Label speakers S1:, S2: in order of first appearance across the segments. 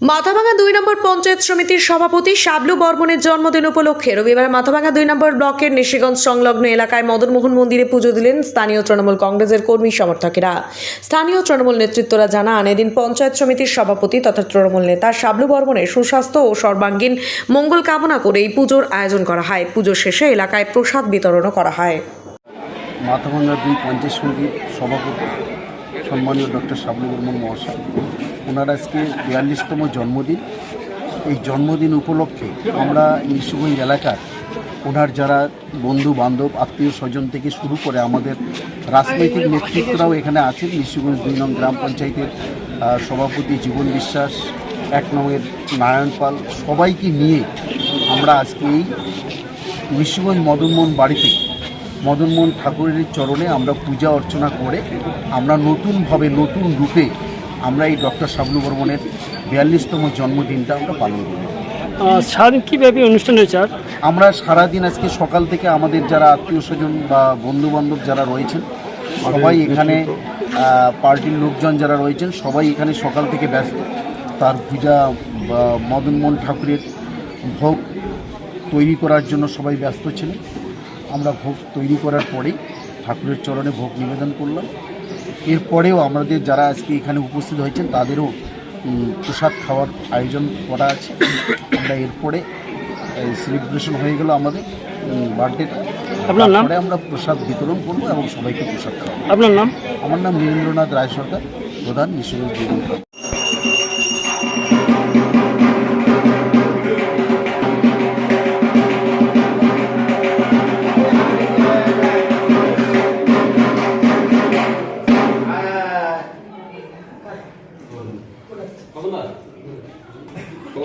S1: মাথাভাঙা দুই নম্বর পঞ্চায়েত সমিতির সভাপতি শাবলু বর্মনের জন্মদিন উপলক্ষে রবিবার মাথাভাঙা দুই নম্বর ব্লকের নিশিগঞ্জ সংলগ্ন এলাকায় মদনমোহন মন্দিরে পুজো দিলেন স্থানীয় তৃণমূল কংগ্রেসের কর্মী সমর্থকেরা। স্থানীয় তৃণমূল নেতৃত্বরা জানান, এদিন পঞ্চায়েত সমিতির সভাপতি তথা তৃণমূল নেতা শাবলু বর্মনের সুস্বাস্থ্য ও সর্বাঙ্গীন মঙ্গল কামনা করে এই পুজোর আয়োজন করা হয়। পুজো শেষে এলাকায় প্রসাদ বিতরণও করা হয়।
S2: দুই পঞ্চায়েত সমিতির সভাপতি সম্মানীয় ডক্টর শাবলু বর্মন মহাশয়, ওনার আজকে বিয়াল্লিশতম জন্মদিন। এই জন্মদিন উপলক্ষে আমরা নিশুগঞ্জ এলাকার ওনার যারা বন্ধু, বান্ধব, আত্মীয় স্বজন থেকে শুরু করে আমাদের রাজনৈতিক নেতৃত্বরাও এখানে আছেন। নিশুগঞ্জ দুই নং গ্রাম পঞ্চায়েতের সভাপতি জীবন বিশ্বাস, এক নংয়ের নারায়ণ পাল, সবাইকে নিয়ে আমরা আজকে এই নিশিগঞ্জ মদনমোহন বাড়িতে মদনমোহন ঠাকুরের চরণে আমরা পূজা অর্চনা করে আমরা নতুনভাবে নতুন রূপে আমরা এই ডক্টর শাবলু বর্মনের বিয়াল্লিশতম জন্মদিনটা আমরা পালন করি
S3: সারাদিন কীভাবে অনুষ্ঠান হয়েছে আর?
S2: আমরা সারাদিন আজকে সকাল থেকে আমাদের যারা আত্মীয় স্বজন বা বন্ধু বান্ধব যারা রয়েছেন সবাই এখানে পার্টির লোকজন যারা রয়েছেন সবাই এখানে সকাল থেকে ব্যস্ত। তার পূজা মদনমোহন ঠাকুরের ভোগ তৈরি করার জন্য সবাই ব্যস্ত ছিলেন। আমরা ভোগ তৈরি করার পরেই ঠাকুরের চরণে ভোগ নিবেদন করলাম। এরপরেও আমাদের যারা আজকে এখানে উপস্থিত হয়েছেন তাদেরও প্রসাদ খাওয়ার আয়োজন করা আছে। আমরা এরপরে সেলিব্রেশন হয়ে গেল আমাদের বার্থডেটা
S3: আপনার নাম?
S2: আমরা প্রসাদ বিতরণ করব এবং সবাইকে প্রসাদ খাওয়াবো।
S3: আপনার নাম?
S2: আমার নাম নীরেন্দ্রনাথ রায় সরকার প্রধান নিঃসঙ্গ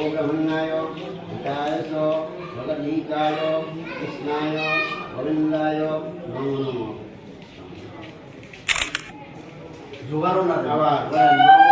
S4: ब्रह्मण्णाय हिताय च भगदीताय कृष्णाय गोविन्दाय नमो नमः আবার